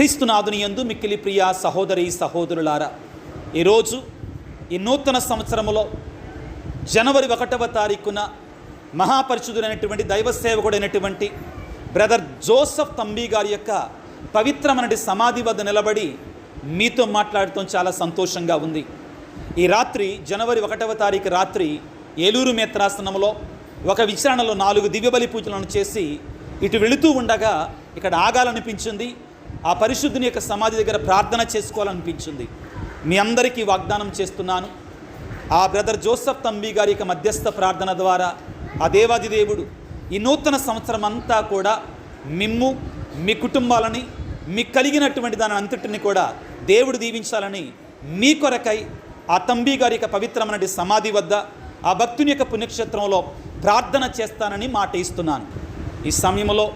క్రీస్తునాథుని యందు మిక్కిలి ప్రియ సహోదరి సహోదరులారా ఈరోజు ఈ నూతన సంవత్సరములో జనవరి ఒకటవ తారీఖున మహాపరిశుద్ధుడైనటువంటి దైవ సేవకుడైనటువంటి బ్రదర్ జోసఫ్ తంబి గారి యొక్క పవిత్రమైన సమాధి వద్ద నిలబడి మీతో మాట్లాడటం చాలా సంతోషంగా ఉంది. ఈ రాత్రి జనవరి ఒకటవ తారీఖు రాత్రి ఏలూరు మేత్రాసనంలో ఒక విచారణలో నాలుగు దివ్యబలి పూజలను చేసి ఇటు వెళుతూ ఉండగా ఇక్కడ ఆగాలనిపించింది. ఆ పరిశుద్ధుని యొక్క సమాధి దగ్గర ప్రార్థన చేసుకోవాలనిపించింది. మీ అందరికీ వాగ్దానం చేస్తున్నాను. ఆ బ్రదర్ జోసఫ్ తంబి గారి యొక్క మధ్యస్థ ప్రార్థన ద్వారా ఆ దేవాది దేవుడు ఈ నూతన సంవత్సరం అంతా కూడా మిమ్ము మీ కుటుంబాలని మీకు కలిగినటువంటి దాని అంతటిని కూడా దేవుడు దీవించాలని మీ కొరకై ఆ తంబి గారి యొక్క పవిత్రమైన సమాధి వద్ద ఆ భక్తుని యొక్క పుణ్యక్షేత్రంలో ప్రార్థన చేస్తానని మాట ఇస్తున్నాను. ఈ సమయంలో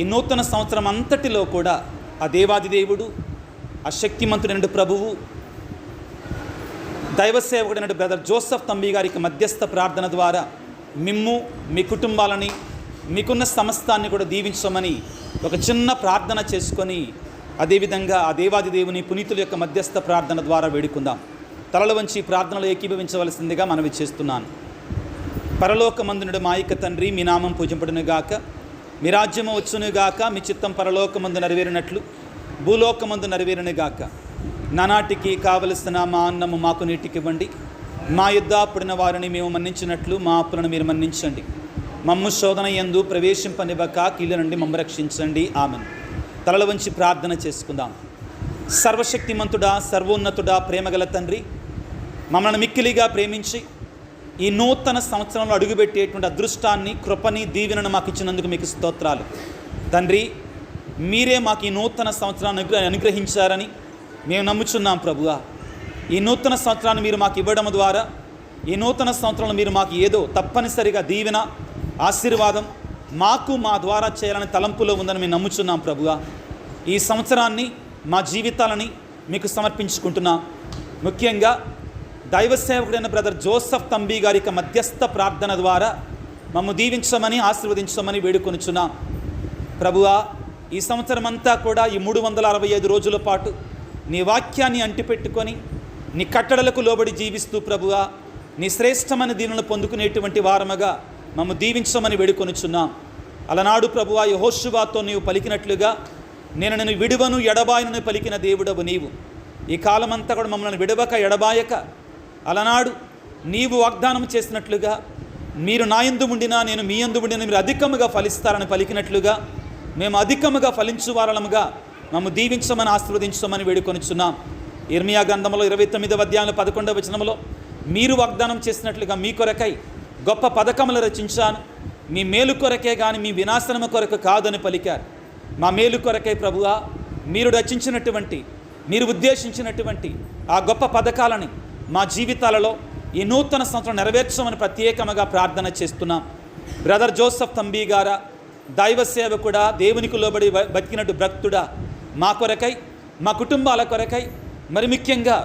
ఈ నూతన సంవత్సరం అంతటిలో కూడా ఆ దేవాది దేవుడు ఆ శక్తిమంతుడైన ప్రభువు దైవసేవకుడైన బ్రదర్ జోసఫ్ తంబి గారికి మధ్యస్థ ప్రార్థన ద్వారా మిమ్ము మీ కుటుంబాలని మీకున్న సమస్తాన్ని కూడా దీవించమని ఒక చిన్న ప్రార్థన చేసుకొని అదేవిధంగా ఆ దేవాది దేవుని పునీతుల యొక్క మధ్యస్థ ప్రార్థన ద్వారా వేడుకుందాం. తలల వంచి ప్రార్థనలు ఏకీభవించవలసిందిగా మనవి చేస్తున్నాను. పరలోకమందునుడు మాయక తండ్రి మీ నామం పూజింపడును గాక మీ రాజ్యము వచ్చునుగాక మీ చిత్తం పరలోకమందు నెరవేరినట్లు భూలోకమందు నెరవేరునుగాక నానాటికి కావలసిన మా అన్నము మాకు నీటికి ఇవ్వండి మా యుద్ధ అప్పుడిన వారిని మేము మన్నించినట్లు మా అప్పులను మీరు మన్నించండి. మమ్ము శోధన ఎందు ప్రవేశింపనివ్వక కీళ్ళ నుండి మమ్మ రక్షించండి. ఆమెను. తలల వంచి ప్రార్థన చేసుకుందాం. సర్వశక్తిమంతుడా సర్వోన్నతుడా ప్రేమగల తండ్రి మమ్మల్ని మిక్కిలిగా ప్రేమించి ఈ నూతన సంవత్సరంలో అడుగుపెట్టేటువంటి అదృష్టాన్ని కృపని దీవెనను మాకు ఇచ్చినందుకు మీకు స్తోత్రాలు. తండ్రి మీరే మాకు ఈ నూతన సంవత్సరాన్ని అనుగ్ర అనుగ్రహించారని మేము నమ్ముచున్నాం ప్రభుగా ఈ నూతన సంవత్సరాన్ని మీరు మాకు ఇవ్వడం ద్వారా ఈ నూతన సంవత్సరంలో మీరు మాకు ఏదో తప్పనిసరిగా దీవెన ఆశీర్వాదం మాకు మా ద్వారా చేయాలని తలంపులో ఉందని మేము నమ్ముచున్నాం ప్రభుగా ఈ సంవత్సరాన్ని మా జీవితాలని మీకు సమర్పించుకుంటున్నాం. ముఖ్యంగా దైవ సేవకుడైన బ్రదర్ జోసఫ్ తంబి గారి యొక్క మధ్యస్థ ప్రార్థన ద్వారా మమ్ము దీవించమని ఆశీర్వదించమని వేడుకొనుచున్నాం. ప్రభువా ఈ సంవత్సరం అంతా కూడా ఈ మూడు వందల అరవై ఐదు రోజుల పాటు నీ వాక్యాన్ని అంటిపెట్టుకొని నీ కట్టడలకు లోబడి జీవిస్తూ ప్రభువా నీ శ్రేష్టమైన దీనులను పొందుకునేటువంటి వారముగా మమ్ము దీవించమని వేడుకొనుచున్నాం. అలనాడు ప్రభువా యహోశువాతో నీవు పలికినట్లుగా నేను నేను విడువను ఎడబాయనని పలికిన దేవుడవు నీవు. ఈ కాలమంతా కూడా మమ్మల్ని విడవక ఎడబాయక అలనాడు నీవు వాగ్దానం చేసినట్లుగా మీరు నా ఎందు ఉండినా నేను మీ ఎందు ఉండినా మీరు అధికముగా ఫలిస్తారని పలికినట్లుగా మేము అధికముగా ఫలించు వారలముగా మమ్ము దీవించమని ఆశీర్వదించమని వేడుకొనిచున్నాం. ఇర్మియా గ్రంథంలో ఇరవై తొమ్మిదవ అధ్యాయంలో పదకొండవ వచనంలో మీరు వాగ్దానం చేసినట్లుగా మీ కొరకై గొప్ప పథకములు రచించాను. మీ మేలు కొరకే కానీ మీ వినాశనము కొరకు కాదని పలికారు. మా మేలు కొరకై ప్రభువా మీరు రచించినటువంటి మీరు ఉద్దేశించినటువంటి ఆ గొప్ప పథకాలని మా జీవితాలలో ఈ నూతన సంవత్సరం నెరవేర్చమని ప్రత్యేకముగా ప్రార్థన చేస్తున్నాం. బ్రదర్ జోసఫ్ తంబీ గారా దైవ సేవకుడా దేవునికి లోబడి బతికినట్టు భక్తుడా మా కొరకై మా కుటుంబాల కొరకై మరి ముఖ్యంగా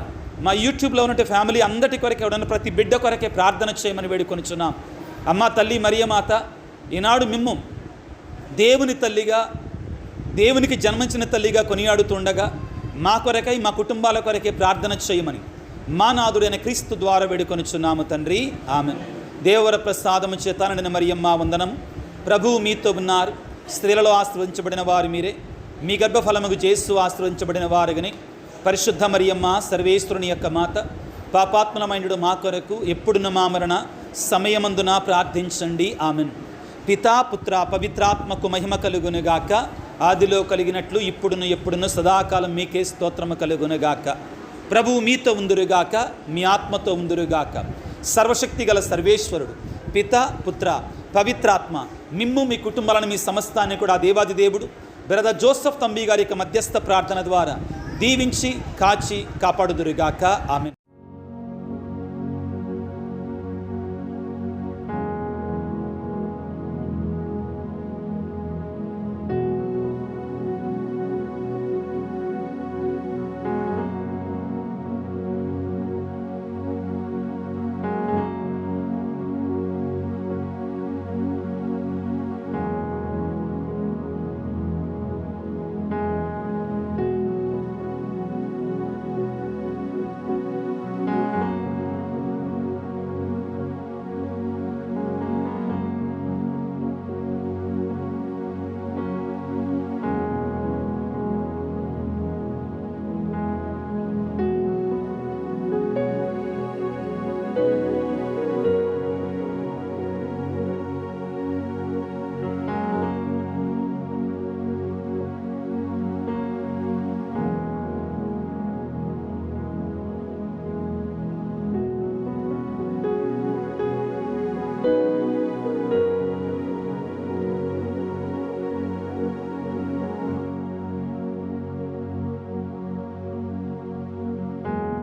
మా యూట్యూబ్లో ఉన్నట్టు ఫ్యామిలీ అందరి కొరకే ఉన్న ప్రతి బిడ్డ కొరకే ప్రార్థన చేయమని వేడుకొనిచున్నాం. అమ్మ తల్లి మరియమాత ఈనాడు మిమ్ము దేవుని తల్లిగా దేవునికి జన్మించిన తల్లిగా కొనియాడుతుండగా మా కొరకై మా కుటుంబాల కొరకే ప్రార్థన చేయమని. మా నాదుడైన క్రీస్తు ద్వారా వేడుకొనిచున్నాము తండ్రి. ఆమె దేవర ప్రసాదము చేతానడిన మరియమ్మ వందనం. ప్రభువు మీతో ఉన్నారు. స్త్రీలలో ఆశ్రయించబడిన వారు మీరే. మీ గర్భఫలముకు చేస్తూ ఆశ్రయించబడిన వారుగని. పరిశుద్ధ మరియమ్మ సర్వేశ్వరుని యొక్క మాత పాపాత్మలమైనడు మా కొరకు ఎప్పుడున్న మా మరణ సమయమందున ప్రార్థించండి. ఆమెన్. పితా పుత్ర పవిత్రాత్మకు మహిమ కలుగునుగాక ఆదిలో కలిగినట్లు ఇప్పుడును ఎప్పుడును సదాకాలం మీకే స్తోత్రము కలుగునుగాక ప్రభువు మీతో ఉందురుగాక మీ ఆత్మతో ఉందురుగాక సర్వశక్తి గల సర్వేశ్వరుడు పిత పుత్ర పవిత్రాత్మ మిమ్ము మీ కుటుంబాలను మీ సమస్తాన్ని కూడా దేవాది దేవుడు బ్రదర్ జోసఫ్ తంబి గారి యొక్క మధ్యస్థ ప్రార్థన ద్వారా దీవించి కాచి కాపాడుదురుగాక. ఆమె